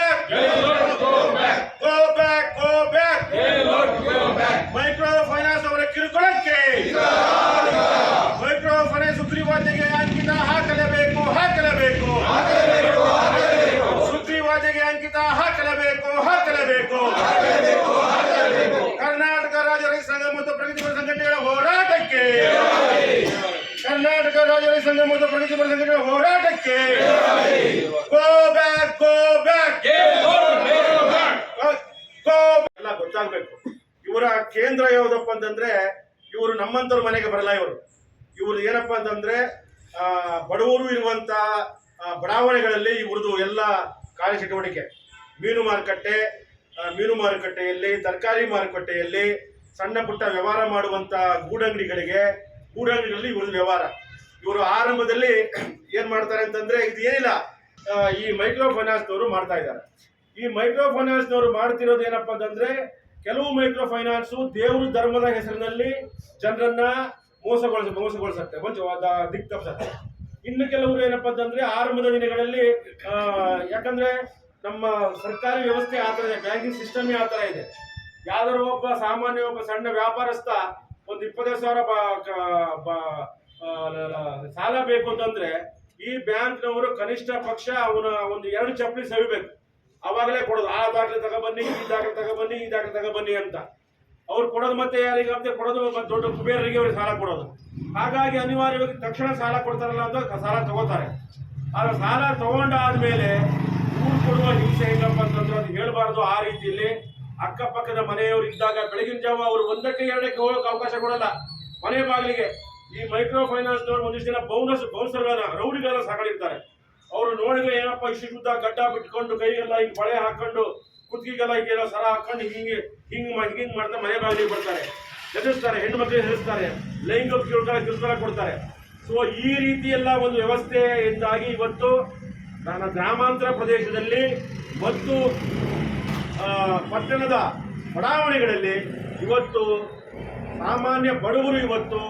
back. Yes, Lord, go back. Go back, go back. Yes, Lord, go back. Micro finance ಅವರ ಕಿರುಕುಳಕ್ಕೆ. Micro finance ಸುಗ್ರೀವಾಜ್ಞೆಗೆ ಅಂಕಿತ ಹಾಕಲೇಬೇಕು ಹಾಕಲೇಬೇಕು. ಸುಗ್ರೀವಾಜ್ಞೆಗೆ ಅಂಕಿತ ಹಾಕಲೇಬೇಕು ಹಾಕಲೇಬೇಕು. ಕರ್ನಾಟಕ ರಾಜ್ಯ ಸಂಘ ಮತ್ತು ಪ್ರಗತಿಪರ ಸಂಘಟನೆಗಳ ಹೋರಾಟಕ್ಕೆ. ಕರ್ನಾಟಕ ರಾಜ್ಯ ಸಂಘ ಮತ್ತು ಪ್ರಗತಿಪರ ಸಂಘಟನೆಗಳ ಹೋರಾಟಕ್ಕೆ. ಗೋ ಕೇಂದ್ರ ಯಾವುದಪ್ಪ ಅಂತಂದ್ರೆ, ಇವರು ನಮ್ಮಂತವ್ರ ಮನೆಗೆ ಬರಲ್ಲ ಇವರು. ಇವರು ಏನಪ್ಪ ಅಂತಂದ್ರೆ ಬಡವರು ಇರುವಂತ ಬಡಾವಣೆಗಳಲ್ಲಿ ಇವ್ರದ್ದು ಎಲ್ಲ ಕಾರ್ಯಚಟುವಟಿಕೆ ಮೀನು ಮಾರುಕಟ್ಟೆ ಮೀನು ಮಾರುಕಟ್ಟೆಯಲ್ಲಿ, ತರಕಾರಿ ಮಾರುಕಟ್ಟೆಯಲ್ಲಿ, ಸಣ್ಣ ಪುಟ್ಟ ವ್ಯವಹಾರ ಮಾಡುವಂತ ಗೂಡಂಗಡಿಗಳಿಗೆ, ಗೂಡಂಗಡಿಗಳಲ್ಲಿ ಇವ್ರದ್ದು ವ್ಯವಹಾರ. ಇವರು ಆರಂಭದಲ್ಲಿ ಏನ್ ಮಾಡ್ತಾರೆ ಅಂತಂದ್ರೆ, ಇದು ಏನಿಲ್ಲ ಈ ಮೈಕ್ರೋ ಫೈನಾನ್ಸ್ನವರು ಮಾಡ್ತಾ ಇದ್ದಾರೆ. ಈ ಮೈಕ್ರೋ ಫೈನಾನ್ಸ್ನವರು ಮಾಡ್ತಿರೋದು ಏನಪ್ಪಾ ಅಂತಂದ್ರೆ ಕೆಲವು ಮೈಕ್ರೋ ಫೈನಾನ್ಸ್ ದೇವರು ಧರ್ಮದ ಹೆಸರಿನಲ್ಲಿ ಜನರನ್ನ ಮೋಸಗೊಳಿಸ, ಮೋಸಗೊಳಿಸುತ್ತೆ. ದಿಕ್ ತಪ್ಪಿಸುತ್ತೆ. ಇನ್ನು ಕೆಲವರು ಏನಪ್ಪ ಅಂತಂದ್ರೆ ಆರಂಭದ ದಿನಗಳಲ್ಲಿ ಯಾಕಂದ್ರೆ ನಮ್ಮ ಸರ್ಕಾರಿ ವ್ಯವಸ್ಥೆ ಆ ಥರ ಇದೆ, ಬ್ಯಾಂಕಿಂಗ್ ಸಿಸ್ಟಮ್ ಆ ಥರ ಇದೆ. ಯಾವ್ದಾರು ಒಬ್ಬ ಸಾಮಾನ್ಯ ಒಬ್ಬ ಸಣ್ಣ ವ್ಯಾಪಾರಸ್ಥ ಒಂದು ಇಪ್ಪತ್ತೈದು ಸಾವಿರ ಸಾಲ ಬೇಕು ಅಂತಂದ್ರೆ ಈ ಬ್ಯಾಂಕ್ನವರು ಕನಿಷ್ಠ ಪಕ್ಷ ಅವನ ಒಂದು ಎರಡು ಚಪ್ಪಲಿ ಸವಿಬೇಕು. ಅವಾಗಲೇ ಕೊಡೋದು, ಆ ದಾಖಲೆ ತಗೊಬನ್ನಿ ಈ ದಾಖಲೆ ತಗೊಬನ್ನಿ ಈ ದಾಖಲೆ ತಗೊಬನ್ನಿ ಅಂತ. ಅವ್ರು ಕೊಡೋದು ಮತ್ತೆ ಯಾರಿಗೆ? ಅಂತ ಕೊಡೋದು ದೊಡ್ಡ ಕುಬೇರರಿಗೆ ಅವ್ರಿಗೆ ಸಾಲ ಕೊಡೋದು. ಹಾಗಾಗಿ ಅನಿವಾರ್ಯವಾಗಿ ತಕ್ಷಣ ಸಾಲ ಕೊಡ್ತಾರಲ್ಲ ಅಂತ ಸಾಲ ತಗೋತಾರೆ. ಆದ್ರೆ ಸಾಲ ತಗೊಂಡಾದ್ಮೇಲೆ ಊರು ಕೊಡುವ ಹಿಂಸೆ ಹೇಗಪ್ಪ ಅಂತಂದ್ರೆ ಅದು ಹೇಳ್ಬಾರ್ದು. ಆ ರೀತಿಯಲ್ಲಿ ಅಕ್ಕಪಕ್ಕದ ಮನೆಯವರು ಇದ್ದಾಗ ಬೆಳಗಿನ ಜಾವ ಅವರು ಒಂದಕ್ಕೆ ಎರಡಕ್ಕೆ ಹೋಗೋಕೆ ಅವಕಾಶ ಕೊಡಲ್ಲ. ಮನೆ ಬಾಗಿಲಿಗೆ. ಈ ಮೈಕ್ರೋ ಫೈನಾನ್ಸ್ನವರು ಒಂದಿಷ್ಟು ಜನ ಬೌನಸ್ ಬೌನ್ಸರ್ಗಳನ್ನ ರೌಡಿಗಳನ್ನ ಸಾಕೊಂಡಿರ್ತಾರೆ. ಅವರು ನೋಡಿದ್ರೆ ಏನಪ್ಪ ಇಷ್ಟು ಗಡ್ಡ ಬಿಟ್ಕೊಂಡು ಕೈಗೆಲ್ಲ ಹಿಂಗೆ ಬಳೆ ಹಾಕೊಂಡು ಕುತ್ತಿಗೆಲ್ಲ ಹಿಂಗೆಲ್ಲ ಸರ ಹಾಕೊಂಡು ಹಿಂಗೆ ಹಿಂಗೆ ಹಿಂಗೆ ಮಾಡ್ತಾ ಮನೆ ಬಾಗಿಲಿಗೆ ಬರ್ತಾರೆ. ಎದುರಿಸ್ತಾರೆ ಹೆಣ್ಣು ಮಕ್ಕಳಿಗೆ ಎದುರಿಸ್ತಾರೆ ಲೈಂಗಿಕ ಕಿರುಕುಳ ಕಿರುಕುಳ ಕೊಡ್ತಾರೆ. ಸೊ ಈ ರೀತಿ ಎಲ್ಲ ಒಂದು ವ್ಯವಸ್ಥೆಯಿಂದಾಗಿ ಇವತ್ತು ನನ್ನ ಗ್ರಾಮಾಂತರ ಪ್ರದೇಶದಲ್ಲಿ ಮತ್ತು ಪಟ್ಟಣದ ಬಡಾವಣೆಗಳಲ್ಲಿ ಇವತ್ತು ಸಾಮಾನ್ಯ ಬಡವರು ಇವತ್ತು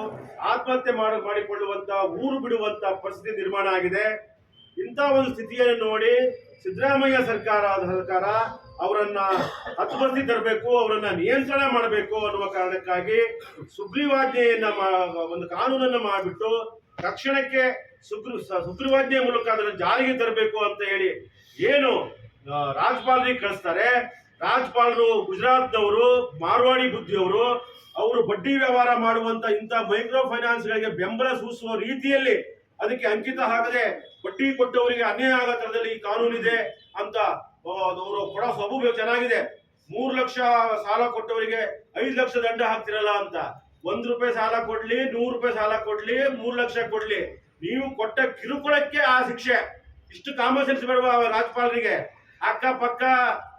ಆತ್ಮಹತ್ಯೆ ಮಾಡಿಕೊಳ್ಳುವಂಥ ಊರು ಬಿಡುವಂಥ ಪರಿಸ್ಥಿತಿ ನಿರ್ಮಾಣ ಆಗಿದೆ. ಇಂಥ ಒಂದು ಸ್ಥಿತಿಯನ್ನು ನೋಡಿ ಸಿದ್ದರಾಮಯ್ಯ ಸರ್ಕಾರ ಸರ್ಕಾರ ಅವರನ್ನ ಹತೋಟಿ ತರಬೇಕು, ಅವರನ್ನ ನಿಯಂತ್ರಣ ಮಾಡಬೇಕು ಅನ್ನುವ ಕಾರಣಕ್ಕಾಗಿ ಸುಗ್ರೀವಾಜ್ಞೆಯನ್ನ ಒಂದು ಕಾನೂನನ್ನ ಮಾಡಿಬಿಟ್ಟು ತಕ್ಷಣಕ್ಕೆ ಸುಗ್ರೀ ಸುಗ್ರೀವಾಜ್ಞೆ ಮೂಲಕ ಅದನ್ನು ಜಾರಿಗೆ ತರಬೇಕು ಅಂತ ಹೇಳಿ ಏನು ರಾಜ್ಪಾಲರಿಗೆ ಕಳಿಸ್ತಾರೆ. ರಾಜ್ಪಾಲರು ಗುಜರಾತ್ನವರು, ಮಾರ್ವಾಡಿ ಬುದ್ಧಿಯವರು, ಅವರು ಬಡ್ಡಿ ವ್ಯವಹಾರ ಮಾಡುವಂತ ಇಂಥ ಮೈಕ್ರೋ ಫೈನಾನ್ಸ್ಗಳಿಗೆ ಬೆಂಬಲ ಸೂಚಿಸುವ ರೀತಿಯಲ್ಲಿ ಅದಕ್ಕೆ ಅಂಕಿತ ಹಾಕದೆ ಬಡ್ಡಿ ಕೊಟ್ಟವರಿಗೆ ಅನ್ಯಾಯ ಆಗ ತರದಲ್ಲಿ ಈ ಕಾನೂನಿದೆ ಅಂತ ಅವರು ಕೊಡೋ ಸ್ವಭಾವ ಚೆನ್ನಾಗಿದೆ. ಮೂರು ಲಕ್ಷ ಸಾಲ ಕೊಟ್ಟವರಿಗೆ ಐದು ಲಕ್ಷ ದಂಡ ಹಾಕ್ತಿರಲ್ಲ ಅಂತ. ಒಂದ್ ರೂಪಾಯಿ ಸಾಲ ಕೊಡ್ಲಿ, ನೂರು ರೂಪಾಯಿ ಸಾಲ ಕೊಡ್ಲಿ, ಮೂರು ಲಕ್ಷ ಕೊಡ್ಲಿ. ನೀವು ಕೊಟ್ಟ ಕಿರುಕುಳಕ್ಕೆ ಆ ಶಿಕ್ಷೆ. ಇಷ್ಟು ಕಾಮನ್ ಸೆನ್ಸ್ ರಾಜ್ಯಪಾಲರಿಗೆ? ರಾಜ್ಪಾಲರಿಗೆ ಅಕ್ಕಪಕ್ಕ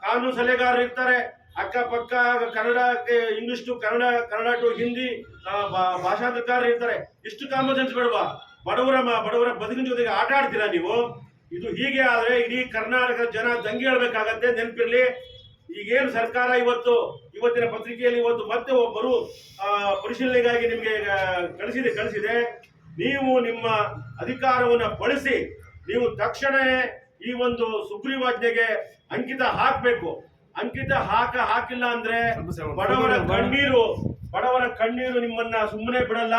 ಕಾನೂನು ಸಲಹೆಗಾರರು ಇರ್ತಾರೆ. ಅಕ್ಕಪಕ್ಕ Kannada, English to Kannada Kannada to Hindi ಭಾಷಾಂತರಕಾರರು ಇರ್ತಾರೆ. ಇಷ್ಟು ಕಾಮನ್ ಸೆನ್ಸ್ ಬೇಡವಾ? ಬಡವರ ಬಡವರ ಬದುಕಿನ ಜೊತೆಗೆ ಆಟ ಆಡ್ತೀರಾ ನೀವು? ಇದು ಹೀಗೆ ಆದರೆ ಇಡೀ ಕರ್ನಾಟಕದ ಜನ ದಂಗೆ ಹೇಳ್ಬೇಕಾಗತ್ತೆ, ನೆನಪಿರಲಿ. ಈಗೇನು ಸರ್ಕಾರ ಇವತ್ತು, ಇವತ್ತಿನ ಪತ್ರಿಕೆಯಲ್ಲಿ ಇವತ್ತು ಮತ್ತೆ ಒಬ್ಬರು ಪರಿಶೀಲನೆಗಾಗಿ ನಿಮಗೆ ಕಳಿಸಿದೆ ಕಳಿಸಿದೆ. ನೀವು ನಿಮ್ಮ ಅಧಿಕಾರವನ್ನು ಬಳಸಿ, ನೀವು ತಕ್ಷಣ ಈ ಒಂದು ಸುಗ್ರೀವಾಜ್ಞೆಗೆ ಅಂಕಿತ ಹಾಕಬೇಕು. ಅಂಕಿತ ಹಾಕ, ಹಾಕಿಲ್ಲ ಅಂದ್ರೆ ಬಡವರ ಕಣ್ಣೀರು ಬಡವರ ಕಣ್ಣೀರು ನಿಮ್ಮನ್ನ ಸುಮ್ಮನೆ ಬಿಡಲ್ಲ.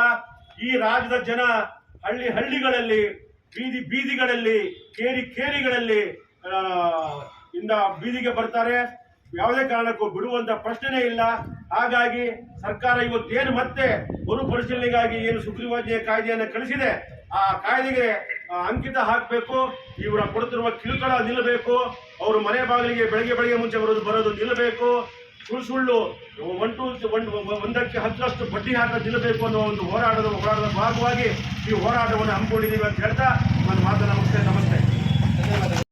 ಈ ರಾಜ್ಯದ ಜನ ಹಳ್ಳಿ ಹಳ್ಳಿಗಳಲ್ಲಿ, ಬೀದಿ ಬೀದಿಗಳಲ್ಲಿ, ಕೇರಿ ಕೇರಿಗಳಲ್ಲಿ ಇಂದ ಬೀದಿಗೆ ಬರ್ತಾರೆ. ಯಾವುದೇ ಕಾರಣಕ್ಕೂ ಬಿಡುವಂತ ಪ್ರಶ್ನೆ ಇಲ್ಲ. ಹಾಗಾಗಿ ಸರ್ಕಾರ ಇವತ್ತೇನು ಮತ್ತೆ ಮರುಪರಿಶೀಲನೆಗಾಗಿ ಏನು ಸುಗ್ರೀವಾಜ್ಞೆಯ ಕಾಯ್ದೆಯನ್ನು ಕಳಿಸಿದೆ, ಆ ಕಾಯ್ದೆಗೆ ಅಂಕಿತ ಹಾಕಬೇಕು. ಇವರ ಕೊಡುತ್ತಿರುವ ಕಿರುಕುಳ ನಿಲ್ಲಬೇಕು. ಅವರು ಮನೆ ಬಾಗಿಲಿಗೆ ಬೆಳಗ್ಗೆ ಬೆಳಗ್ಗೆ ಮುಂಚೆ ಬರೋದು ಬರೋದು ನಿಲ್ಲಬೇಕು. ಸುಳ್ಳು ಸುಳ್ಳು ಒನ್ ಟು ಒನ್ ಒಂದಕ್ಕೆ ಹತ್ತರಷ್ಟು ಬಡ್ಡಿ ಹಾಕ ನಿಲ್ಲಬೇಕು ಅನ್ನೋ ಒಂದು ಹೋರಾಟದ ಹೋರಾಟದ ಭಾಗವಾಗಿ ಈ ಹೋರಾಟವನ್ನು ಹಮ್ಮಿಕೊಂಡಿದ್ದೀವಿ ಅಂತ ಹೇಳ್ತಾ ನನ್ನ ಮಾತನ್ನು ನಮಸ್ತೆ ನಮಸ್ತೆ.